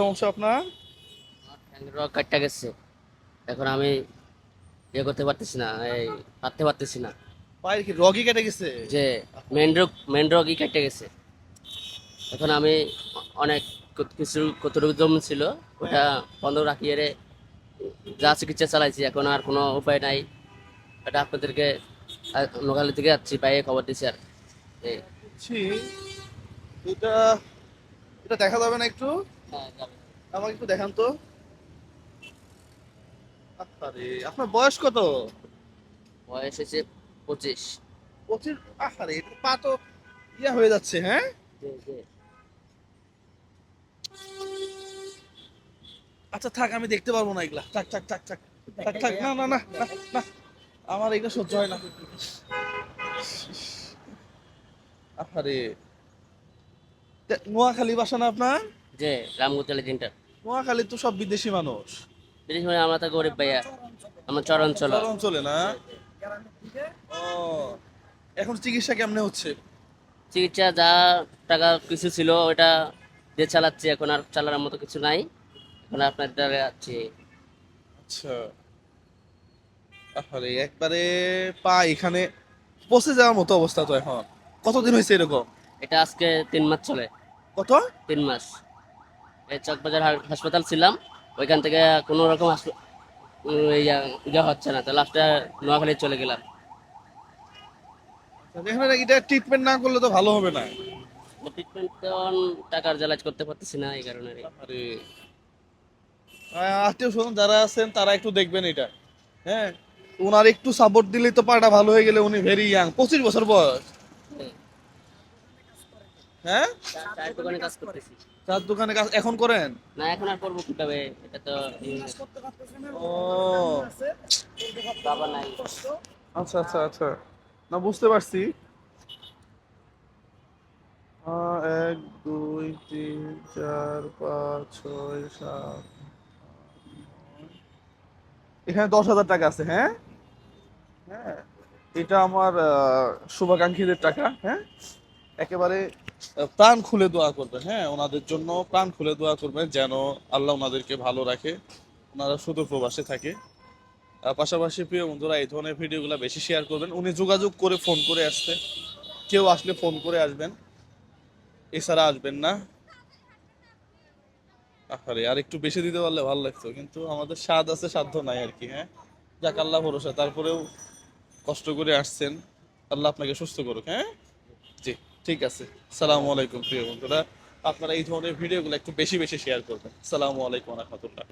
সমস্যা আপনার? কাটটা গেছে। এখন আমি ইয়ে করতে পারতেছি না এই হাঁটতে পারতেছি না। পায়ের কি রগই কেটে গেছে? যে মেন রোগ মেন রোগই কেটে গেছে। এখন আমি অনেক কিছু কতটুকু জম ছিল ওটা বন্ধ রাখিয়ে রে যা চিকিৎসা চালাইছি এখন আর কোনো উপায় নাই। এটা আপনাদেরকে লোকালি থেকে যাচ্ছি পায়ে খবর দিছি আর এটা এটা দেখা যাবে না একটু। আমাকে একটু দেখান তো। আরে আপনার বয়স কত? বয়স পঁচিশ। পঁচিশ? আরে পা তো ইয়া হয়ে যাচ্ছে হ্যাঁ। আচ্ছা থাক আমি দেখতে পারব না এগুলা। থাক থাক থাক থাক। থাক থাক না না না না, আমার এগুলো সহ্য হয় না। আরে নোয়াখালী বাসা না আপনার? যে রামগুতালি তিনটা নোয়াখালী তো সব বিদেশি মানুষ। বিশেষ করে আমরা তো গরিব ভাইয়া। আমার চরাঞ্চল। শহর অঞ্চলে না? ও এখন চিকিৎসা কেমনে হচ্ছে? চিকিৎসা যা টাকা কিছু ছিল ওটা দিয়ে চালাচ্ছি এখন আর চালানোর মতো কিছু নাই। এখন আপনার দ্বারা যাচ্ছি আচ্ছা। আরে একবারে পা এখানে পচে যাওয়ার মতো অবস্থা তো এখন। কতদিন হয়েছে এরকম? এটা আজকে তিন মাস চলে। কত? তিন মাস। চকবাজার হাসপাতাল ছিলাম ওইখান থেকে কোনো রকম ইয়া ইয়া হচ্ছে না। তো লাস্টে নোয়াখালী চলে গেলাম। এখানে এটা ট্রিটমেন্ট না করলে তো ভালো হবে না। ট্রিটমেন্ট টাকার জ্বালাজ করতে পারতেছি না এই কারণে। আরে। আত্মীয় স্বজন যারা আছেন তারা একটু দেখবেন এটা। হ্যাঁ ওনার একটু সাপোর্ট তো পাটা ভালো হয়ে গেলে উনি ভেরি ইয়াং পঁচিশ বছর বয়স। হ্যাঁ? চায়ের দোকানে কাজ করতেছি। চার দোকানে কাজ এখন করেন? না এখন আর করব কীভাবে? এটা তো ও। বাবা নাই। আচ্ছা আচ্ছা আচ্ছা। না বুঝতে পারছি। এক দুই তিন চার পাঁচ ছয় সাত এখানে দশ হাজার টাকা আছে হ্যাঁ? হ্যাঁ। এটা আমার শুভাকাঙ্ক্ষীদের টাকা হ্যাঁ? একেবারে প্রাণ খুলে দোয়া করবেন। হ্যাঁ ওনাদের জন্য প্রাণ খুলে দোয়া করবেন যেন আল্লাহ ওনাদেরকে ভালো রাখে, ওনারা শুধু প্রবাসে থাকে। পাশাপাশি প্রিয় বন্ধুরা, এই ধরনের ভিডিওগুলো বেশি শেয়ার করবেন। উনি যোগাযোগ করে ফোন করে আসতে। কেউ আসলে ফোন করে আসবেন। এছাড়া আসবেন না। আরে আর একটু বেশি দিতে পারলে ভালো লাগতো, কিন্তু আমাদের স্বাদ আছে, সাধ্য নাই আর কি হ্যাঁ? যাক, আল্লাহ ভরসা। তারপরেও কষ্ট করে আসছেন। আল্লাহ আপনাকে সুস্থ করুক হ্যাঁ? ঠিক আছে। সালামু আলাইকুম প্রিয় বন্ধুরা। আপনারা এই ধরনের ভিডিওগুলো একটু বেশি বেশি শেয়ার করবেন। সালামু আলাইকুম রহমতুল্লাহ।